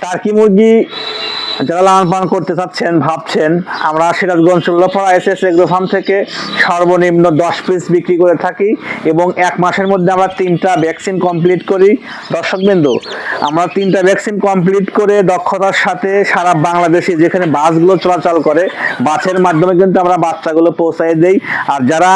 Turkey মুরগি যারা লালন পালন করতে চাচ্ছেন, ভাবছেন, আমরা Sirajganj Sholopara S S agro farm থেকে সর্বনিম্ন দশ পিস বিক্রি করে থাকি এবং এক মাসের মধ্যে আমরা তিনটা ভ্যাকসিন কমপ্লিট করি। দর্শকবৃন্দ আমরা তিনটা ভ্যাকসিন কমপ্লিট করে দক্ষতার সাথে সারা বাংলাদেশে যেখানে বাসগুলো চলাচল করে, বাসের মাধ্যমে কিন্তু আমরা বাচ্চাগুলো পৌঁছায় দেই। আর যারা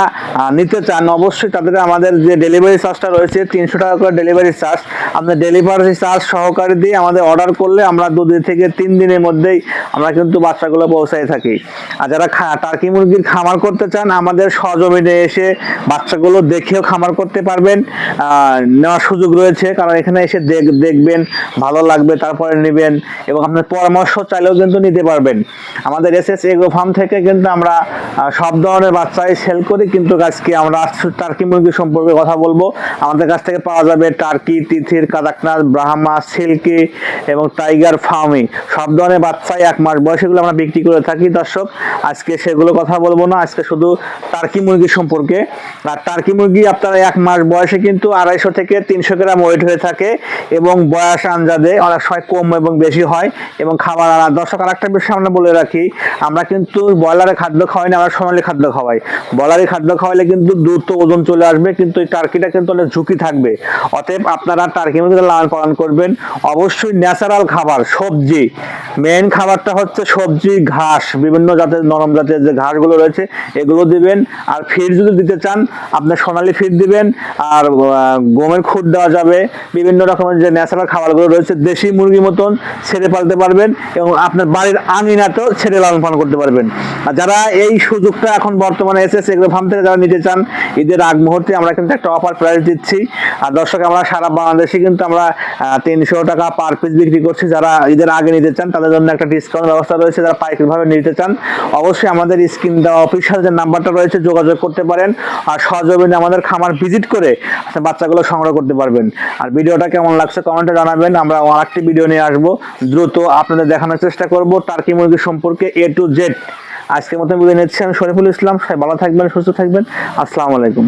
নিতে চান, অবশ্যই তাদের আমাদের যে ডেলিভারি চার্জটা রয়েছে, তিনশো টাকা করে ডেলিভারি চার্জ আমরা ডেলিভারি চার্জ সহকারে দিয়ে আমাদের অর্ডার করলে আমরা দুদিন থেকে তিন দিনের মধ্যেই আমরা কিন্তু বাচ্চাগুলো পৌঁছায় থাকি। আর যারা টার্কি মুরগির খামার করতে চান, আমাদের সহজমিনে এসে বাচ্চাগুলো দেখেও খামার করতে পারবেন। নেওয়ার সুযোগ রয়েছে, কারণ এখানে এসে দেখ- দেখবেন, ভালো লাগবে, তারপরে নেবেন এবং আপনার পরামর্শ চাইলেও কিন্তু নিতে পারবেন। আমাদের এস এস এগ্রো ফার্ম থেকে কিন্তু আমরা সব ধরনের বাচ্চাই সেল করি, কিন্তু আজকে আমরা টার্কি মুরগি সম্পর্কে কথা বলব। আমাদের কাছ থেকে পাওয়া যাবে টার্কি, তিথির, কাদাকনাথ, ব্রাহ্মা, সিল্কি এবং টাইগার ফার্মি সব ধরনের বাচ্চাই এক মাস বয়সেগুলো আমরা বিক্রি করে থাকি, দর্শক। আজকে সেগুলো কথা বলব না, আজকে শুধু টার্কি মুরগি সম্পর্কে। আর টার্কি মুরগি আপনার এক মাস বয়সে কিন্তু আড়াইশো থেকে তিনশো গ্রাম ওয়েট হয়ে থাকে এবং বয়স আঞ্জাদে অনেক সময় কম এবং বেশি হয় এবং খাবার আনা দর্শক আর একটা বিষয় আমরা বলে রাখি, আমরা কিন্তু ব্রয়লারের খাদ্য খাওয়াই না, আমরা সোনালি খাদ্য খাওয়াই। ব্রয়লারের খাদ্য খাওয়াইলে কিন্তু দ্রুত ওজন চলে আসবে, কিন্তু এই টার্কিটা কিন্তু অনেক ঝুঁকি থাকবে। অতএব আপনারা টার্কি মুরগি লালন পালন করবেন। অবশ্যই ন্যাচারাল খাবার, সবজি। মেন খাবারটা হচ্ছে সবজি, ঘাস, বিভিন্ন জাতের, নরম জাতের যে ঘাসগুলো রয়েছে, এগুলো দিবেন। আর ফিড যদি দিতে চান আপনার সোনালি ফিড দিবেন। আর গমের খুদ দেওয়া যাবে। বিভিন্ন রকমের যে ন্যাচারাল খাবারগুলো রয়েছে, দেশি মুরগির মতন ছেড়ে পালতে পারবেন এবং আপনার বাড়ির আঙিনাতেও ছেড়ে লালন পালন করতে পারবেন। আর যারা এই সুযোগটা এখন বর্তমানে এসেছে, এগুলো ফার্ম থেকে যারা নিতে চান, ঈদের আগ মুহূর্তে আমরা কিন্তু একটা অফার দিচ্ছি আর দর্শক, আমরা সারা বাংলাদেশে কিন্তু আমরা তিনশো টাকা পার পিস বিক্রি করছি। যারা ঈদের আগে নিতে চান, তাদের জন্য একটা ডিসকাউন্ট ব্যবস্থা রয়েছে। যারা পাইকারিভাবে নিতে চান, অবশ্যই আমাদের স্ক্রিন দেওয়া অফিসিয়াল যে নাম্বারটা রয়েছে, যোগাযোগ করতে পারেন। আর সহযোগিতা আমাদের খামার ভিজিট করে বাচ্চাগুলো সংগ্রহ করতে পারবেন। আর ভিডিওটা কেমন লাগছে কমেন্টে জানাবেন। আমরা আরেকটি ভিডিও নিয়ে আসব। দ্রুত আপনাদের দেখানোর চেষ্টা করব টার্কি মুরগি সম্পর্কে এ টু জেড আজকের মতো বিদায় নিচ্ছি আমি শরীফুল ইসলাম। ভালো থাকবেন, সুস্থ থাকবেন। আসসালামু আলাইকুম।